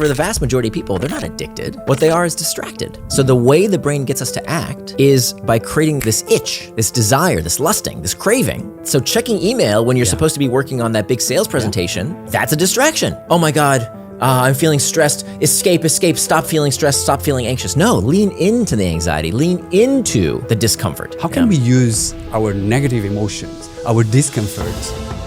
for the vast majority of people, they're not addicted. What they are is distracted. So the way the brain gets us to act is by creating this itch, this desire, this lusting, this craving. So checking email when you're supposed to be working on that big sales presentation, that's a distraction. Oh my God. Uh, I'm feeling stressed. Escape, escape. Stop feeling stressed. Stop feeling anxious. No, lean into the anxiety. Lean into the discomfort. How can we use our negative emotions, our discomfort,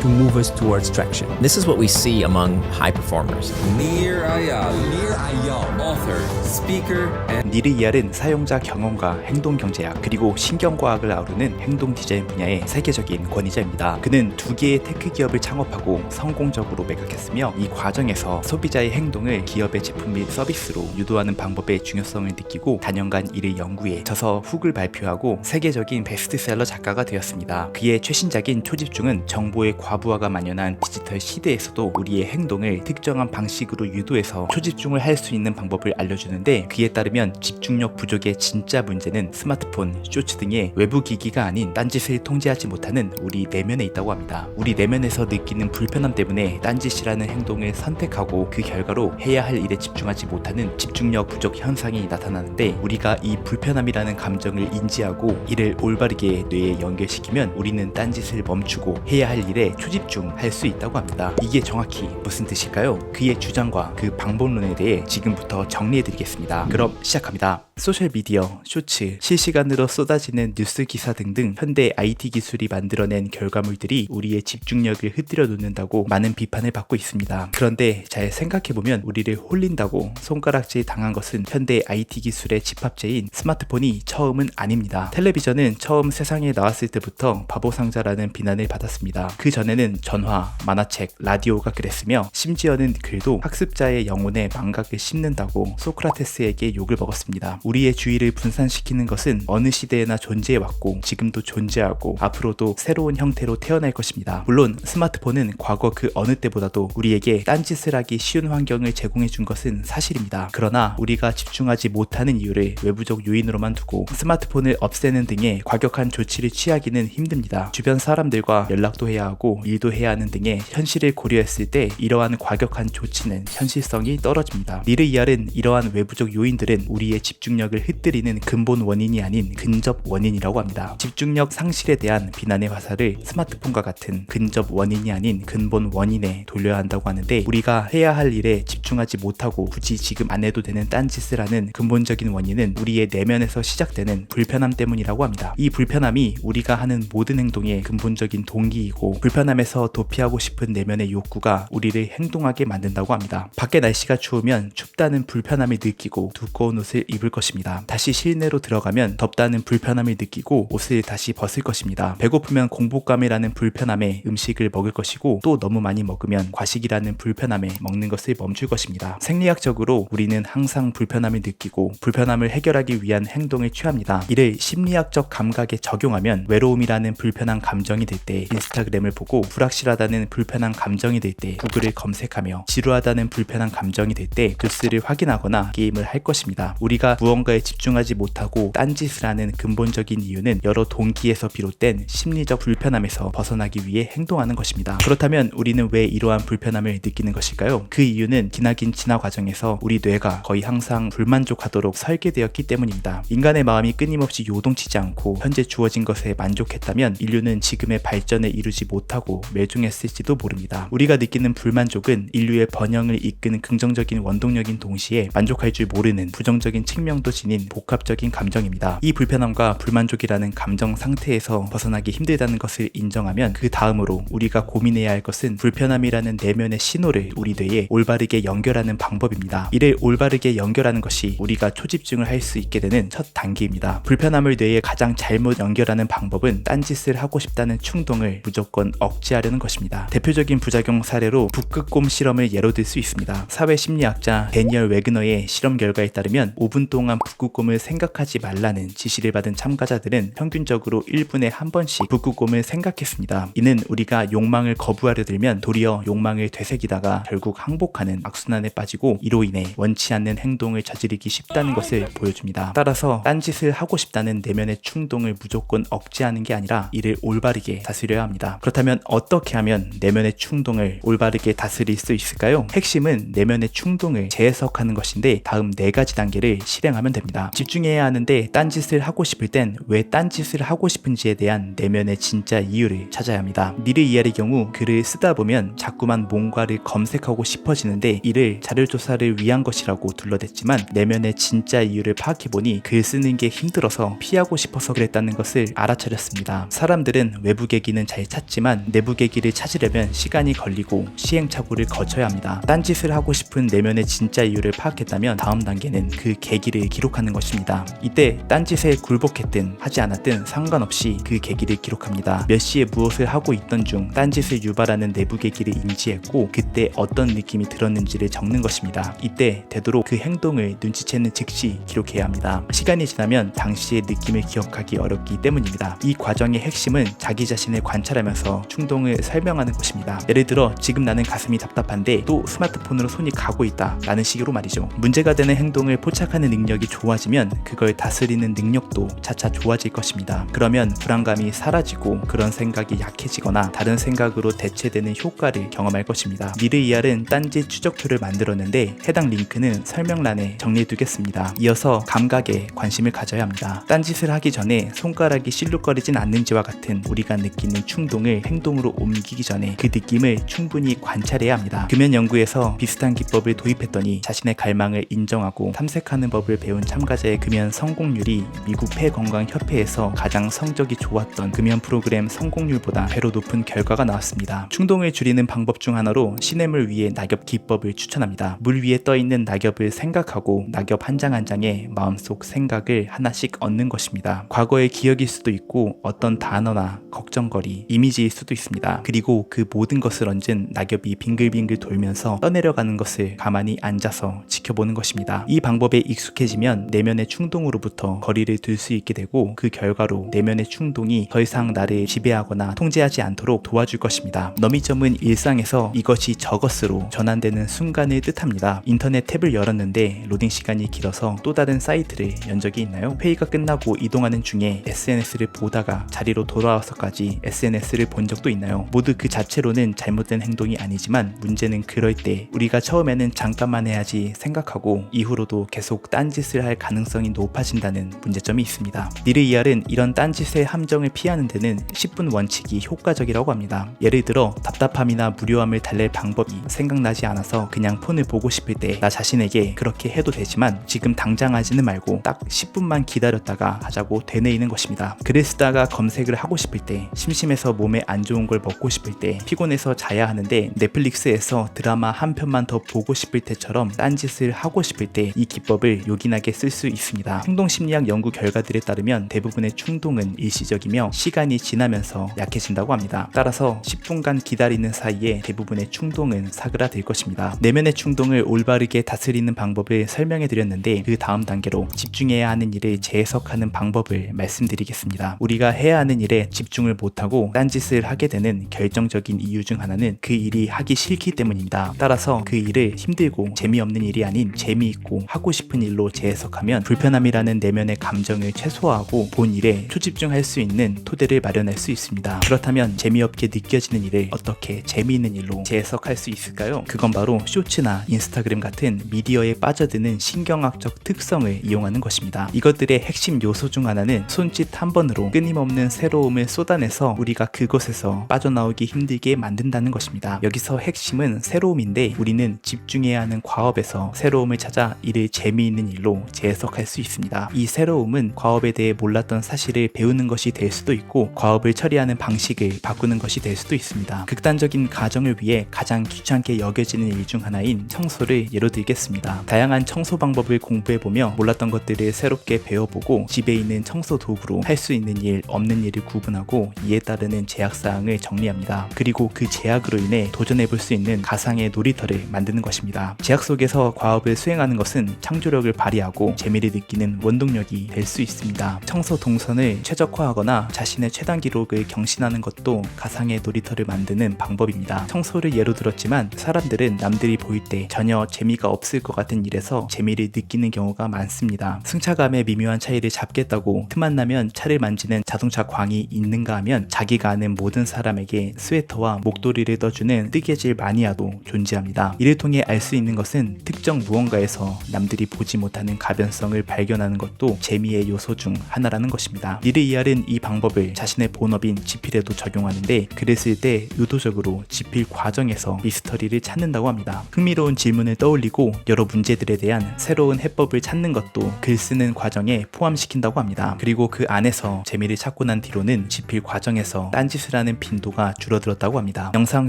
to move us towards traction? This is what we see among high performers. Nir Ayal, Nir Ayal, author, speaker, and 니르이알은 사용자 경험과 행동 경제학 그리고 신경과학을 아우르는 행동 디자인 분야의 세계적인 권위자입니다. 그는 두 개의 테크 기업을 창업하고 성공적으로 매각했으며 이 과정에서 소비자의 행동을 기업의 제품 및 서비스로 유도하는 방법의 중요성을 느끼고 단연간 이를 연구해 저서 훅을 발표하고 세계적인 베스트셀러 작가가 되었습니다. 그의 최신작인 초집중은 정보의 과부하가 만연한 디지털 시대에서도 우리의 행동을 특정한 방식으로 유도해서 초집중을 할 수 있는 방법 을 알려주는데 그에 따르면 집중력 부족의 진짜 문제는 스마트폰, 쇼츠 등의 외부 기기가 아닌 딴짓을 통제하지 못하는 우리 내면에 있다고 합니다. 우리 내면에서 느끼는 불편함 때문에 딴짓이라는 행동을 선택하고 그 결과로 해야 할 일에 집중하지 못하는 집중력 부족 현상이 나타나는데 우리가 이 불편함이라는 감정을 인지하고 이를 올바르게 뇌에 연결시키면 우리는 딴짓을 멈추고 해야 할 일에 초집중할 수 있다고 합니다. 이게 정확히 무슨 뜻일까요? 그의 주장과 그 방법론에 대해 지금부터 정리해드리겠습니다. 그럼 시작합니다. 소셜미디어, 쇼츠, 실시간으로 쏟아지는 뉴스 기사 등등 현대 IT 기술이 만들어낸 결과물들이 우리의 집중력을 흩뜨려 놓는다고 많은 비판을 받고 있습니다. 그런데 잘 생각해보면 우리를 홀린다고 손가락질 당한 것은 현대 IT 기술의 집합체인 스마트폰이 처음은 아닙니다. 텔레비전은 처음 세상에 나왔을 때부터 바보상자라는 비난을 받았습니다. 그 전에는 전화, 만화책, 라디오가 그랬으며 심지어는 글도 학습자의 영혼에 망각을 심는다고 소크라테스에게 욕을 먹었습니다. 우리의 주의를 분산시키는 것은 어느 시대에나 존재해왔고 지금도 존재하고 앞으로도 새로운 형태로 태어날 것입니다. 물론 스마트폰은 과거 그 어느 때보다도 우리에게 딴짓을 하기 쉬운 환경을 제공해 준 것은 사실입니다. 그러나 우리가 집중하지 못하는 이유를 외부적 요인으로만 두고 스마트폰을 없애는 등의 과격한 조치를 취하기는 힘듭니다. 주변 사람들과 연락도 해야 하고 일도 해야 하는 등의 현실을 고려했을 때 이러한 과격한 조치는 현실성이 떨어집니다. 니르 이알은 이러한 외부적 요인들은 우리의 집중력을 흩뜨리는 근본 원인이 아닌 근접 원인이라고 합니다. 집중력 상실에 대한 비난의 화살을 스마트폰과 같은 근접 원인이 아닌 근본 원인에 돌려야 한다고 하는데 우리가 해야 할 일에 집중하지 못하고 굳이 지금 안 해도 되는 딴짓을 하는 근본적인 원인은 우리의 내면에서 시작되는 불편함 때문이라고 합니다. 이 불편함이 우리가 하는 모든 행동의 근본적인 동기이고 불편함에서 도피하고 싶은 내면의 욕구가 우리를 행동하게 만든다고 합니다. 밖에 날씨가 추우면 춥다는 불 편함을 느끼고 두꺼운 옷을 입을 것입니다. 다시 실내로 들어가면 덥다는 불편함을 느끼고 옷을 다시 벗을 것입니다. 배고프면 공복감이라는 불편함에 음식을 먹을 것이고 또 너무 많이 먹으면 과식이라는 불편함에 먹는 것을 멈출 것입니다. 생리학적으로 우리는 항상 불편함을 느끼고 불편함을 해결하기 위한 행동을 취합니다. 이를 심리학적 감각에 적용하면 외로움이라는 불편한 감정이 들때 인스타그램을 보고 불확실하다는 불편한 감정이 들때 구글을 검색하며 지루하다는 불편한 감정이 들때 뉴스를 확인 하거나 게임을 할 것입니다. 우리가 무언가에 집중하지 못하고 딴짓을 하는 근본적인 이유는 여러 동기에서 비롯된 심리적 불편함에서 벗어나기 위해 행동하는 것입니다. 그렇다면 우리는 왜 이러한 불편함을 느끼는 것일까요? 그 이유는 기나긴 진화 과정에서 우리 뇌가 거의 항상 불만족하도록 설계되었기 때문입니다. 인간의 마음이 끊임없이 요동치지 않고 현재 주어진 것에 만족했다면 인류는 지금의 발전을 이루지 못하고 멸종했을지도 모릅니다. 우리가 느끼는 불만족은 인류의 번영을 이끄는 긍정적인 원동력인 동시에 만족할 줄 모르는 부정적인 측면도 지닌 복합적인 감정입니다. 이 불편함과 불만족이라는 감정 상태에서 벗어나기 힘들다는 것을 인정하면 그 다음으로 우리가 고민해야 할 것은 불편함이라는 내면의 신호를 우리 뇌에 올바르게 연결하는 방법입니다. 이를 올바르게 연결하는 것이 우리가 초집중을 할 수 있게 되는 첫 단계입니다. 불편함을 뇌에 가장 잘못 연결하는 방법은 딴짓을 하고 싶다는 충동을 무조건 억제하려는 것입니다. 대표적인 부작용 사례로 북극곰 실험을 예로 들 수 있습니다. 사회심리학자 데니얼 웨 그너의 실험 결과에 따르면 5분 동안 북극곰을 생각하지 말라는 지시를 받은 참가자들은 평균적으로 1분에 한 번씩 북극곰을 생각했습니다. 이는 우리가 욕망을 거부하려 들면 도리어 욕망을 되새기다가 결국 항복하는 악순환에 빠지고 이로 인해 원치 않는 행동을 저지르기 쉽다는 것을 보여줍니다. 따라서 딴짓을 하고 싶다는 내면의 충동을 무조건 억제하는 게 아니라 이를 올바르게 다스려야 합니다. 그렇다면 어떻게 하면 내면의 충동을 올바르게 다스릴 수 있을까요? 핵심은 내면의 충동을 재해석 하는 것인데 다음 네 가지 단계를 실행하면 됩니다. 집중해야 하는데 딴짓을 하고 싶을 땐 왜 딴짓을 하고 싶은지에 대한 내면의 진짜 이유를 찾아야 합니다. 니르 이알의 경우 글을 쓰다 보면 자꾸만 뭔가를 검색하고 싶어지는데 이를 자료 조사를 위한 것이라고 둘러댔지만 내면의 진짜 이유를 파악해보니 글 쓰는 게 힘들어서 피하고 싶어서 그랬다는 것을 알아차렸습니다. 사람들은 외부 계기는 잘 찾지만 내부 계기를 찾으려면 시간이 걸리고 시행착오를 거쳐야 합니다. 딴짓을 하고 싶은 내면의 진짜 이유를 파악했다면 다음 단계는 그 계기를 기록하는 것입니다. 이때 딴짓에 굴복했든 하지 않았든 상관없이 그 계기를 기록합니다. 몇 시에 무엇을 하고 있던 중 딴짓을 유발하는 내부 계기를 인지했고 그때 어떤 느낌이 들었는지를 적는 것입니다. 이때 되도록 그 행동을 눈치채는 즉시 기록해야 합니다. 시간이 지나면 당시의 느낌을 기억하기 어렵기 때문입니다. 이 과정의 핵심은 자기 자신을 관찰하면서 충동을 설명하는 것입니다. 예를 들어 지금 나는 가슴이 답답한데 또 스마트폰으로 손이 가고 있다 라는 식으로 말 이죠. 문제가 되는 행동을 포착하는 능력이 좋아지면 그걸 다스리는 능력도 차차 좋아질 것입니다. 그러면 불안감이 사라지고 그런 생각이 약해지거나 다른 생각으로 대체되는 효과를 경험할 것입니다. 미르이알은 딴지 추적표를 만들었는데 해당 링크는 설명란에 정리해두겠습니다. 이어서 감각에 관심을 가져야 합니다. 딴짓을 하기 전에 손가락이 실룩거리진 않는지와 같은 우리가 느끼는 충동을 행동으로 옮기기 전에 그 느낌을 충분히 관찰해야 합니다. 금연 연구에서 비슷한 기법을 도입했더니 자신의 갈망을 인정하고 탐색하는 법을 배운 참가자의 금연 성공률이 미국 폐건강협회에서 가장 성적이 좋았던 금연 프로그램 성공률보다 배로 높은 결과가 나왔습니다. 충동을 줄이는 방법 중 하나로 시냇물 위에 낙엽 기법을 추천합니다. 물 위에 떠 있는 낙엽을 생각하고 낙엽 한 장 한 장에 마음속 생각을 하나씩 얻는 것입니다. 과거의 기억일 수도 있고 어떤 단어나 걱정거리, 이미지일 수도 있습니다. 그리고 그 모든 것을 얹은 낙엽이 빙글빙글 돌면서 떠내려가는 것을 가만히 앉아서 지켜보는 것입니다. 이 방법에 익숙해지면 내면의 충동으로부터 거리를 둘 수 있게 되고 그 결과로 내면의 충동이 더 이상 나를 지배하거나 통제하지 않도록 도와줄 것입니다. 너미점은 일상에서 이것이 저것으로 전환되는 순간을 뜻합니다. 인터넷 탭을 열었는데 로딩 시간이 길어서 또 다른 사이트를 연 적이 있나요? 회의가 끝나고 이동하는 중에 SNS를 보다가 자리로 돌아와서까지 SNS를 본 적도 있나요? 모두 그 자체로는 잘못된 행동이 아니지만 문제는 그럴 때 우리가 처음에는 잠깐만 해야지 생각하고 이후로도 계속 딴짓을 할 가능성이 높아진다는 문제점이 있습니다. 니르이알은 이런 딴짓의 함정을 피하는 데는 10분 원칙이 효과적이라고 합니다. 예를 들어 답답함이나 무료함을 달랠 방법이 생각나지 않아서 그냥 폰을 보고 싶을 때 나 자신에게 그렇게 해도 되지만 지금 당장 하지는 말고 딱 10분만 기다렸다가 하자고 되뇌이는 것입니다. 글을 쓰다가 검색을 하고 싶을 때, 심심해서 몸에 안 좋은 걸 먹고 싶을 때, 피곤해서 자야 하는데 넷플릭스에서 드라마 한 편만 더 보고 싶을 때처럼 딴짓 을 하고 싶을 때 이 기법을 요긴하게 쓸 수 있습니다. 행동심리학 연구 결과들에 따르면 대부분의 충동은 일시적이며 시간이 지나면서 약해진다고 합니다. 따라서 10분간 기다리는 사이에 대부분의 충동은 사그라들 것입니다. 내면의 충동을 올바르게 다스리는 방법을 설명해 드렸는데 그 다음 단계로 집중해야 하는 일을 재해석하는 방법을 말씀드리겠습니다. 우리가 해야 하는 일에 집중을 못하고 딴짓을 하게 되는 결정적인 이유 중 하나는 그 일이 하기 싫기 때문입니다. 따라서 그 일을 힘들고 재미없는 일이 아닌 재미있고 하고 싶은 일로 재해석하면 불편함이라는 내면의 감정을 최소화하고 본 일에 초집중할 수 있는 토대를 마련할 수 있습니다. 그렇다면 재미없게 느껴지는 일을 어떻게 재미있는 일로 재해석할 수 있을까요? 그건 바로 쇼츠나 인스타그램 같은 미디어에 빠져드는 신경학적 특성을 이용하는 것입니다. 이것들의 핵심 요소 중 하나는 손짓 한 번으로 끊임없는 새로움을 쏟아내서 우리가 그곳에서 빠져나오기 힘들게 만든다는 것입니다. 여기서 핵심은 새로움인데 우리는 집중해야 하는 과업에서 새로움을 찾아 이를 재미있는 일로 재해석할 수 있습니다. 이 새로움은 과업에 대해 몰랐던 사실을 배우는 것이 될 수도 있고 과업을 처리하는 방식을 바꾸는 것이 될 수도 있습니다. 극단적인 가정을 위해 가장 귀찮게 여겨지는 일 중 하나인 청소를 예로 들겠습니다. 다양한 청소 방법을 공부해보며 몰랐던 것들을 새롭게 배워보고 집에 있는 청소 도구로 할 수 있는 일, 없는 일을 구분하고 이에 따르는 제약사항을 정리합니다. 그리고 그 제약으로 인해 도전해볼 수 있는 가상의 놀이터를 만드는 것입니다. 제약 속에서 과업을 수행하는 것은 창조력을 발휘하고 재미를 느끼는 원동력이 될 수 있습니다. 청소 동선을 최적화하거나 자신의 최단 기록을 경신하는 것도 가상의 놀이터를 만드는 방법입니다. 청소를 예로 들었지만 사람들은 남들이 보일 때 전혀 재미가 없을 것 같은 일에서 재미를 느끼는 경우가 많습니다. 승차감의 미묘한 차이를 잡겠다고 틈만 나면 차를 만지는 자동차 광이 있는가 하면 자기가 아는 모든 사람에게 스웨터와 목도리를 떠주는 뜨개질 마니아도 존재합니다. 이를 통해 알 수 있는 것은 특정 무언가에서 남들이 보지 못하는 가변성을 발견하는 것도 재미의 요소 중 하나라는 것입니다. 니르 이알은 이 방법을 자신의 본업인 지필에도 적용하는데 쓸때 의도적으로 지필 과정에서 미스터리를 찾는다고 합니다. 흥미로운 질문을 떠올리고 여러 문제들에 대한 새로운 해법을 찾는 것도 글 쓰는 과정에 포함시킨다고 합니다. 그리고 그 안에서 재미를 찾고 난 뒤로는 지필 과정에서 딴짓을 하는 빈도가 줄어들었다고 합니다. 영상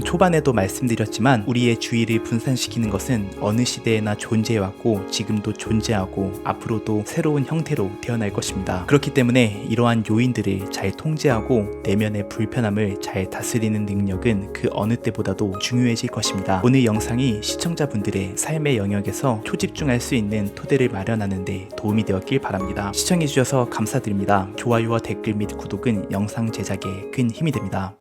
초반에도 말씀드렸지만 우리의 주의를 분산시키는 것은 어느 시대에 나 존재해왔고 지금도 존재하고 앞으로도 새로운 형태로 태어날 것입니다. 그렇기 때문에 이러한 요인들을 잘 통제하고 내면의 불편함을 잘 다스리는 능력은 그 어느 때보다도 중요해질 것입니다. 오늘 영상이 시청자분들의 삶의 영역에서 초집중할 수 있는 토대를 마련하는데 도움이 되었길 바랍니다. 시청해주셔서 감사드립니다. 좋아요와 댓글 및 구독은 영상 제작에 큰 힘이 됩니다.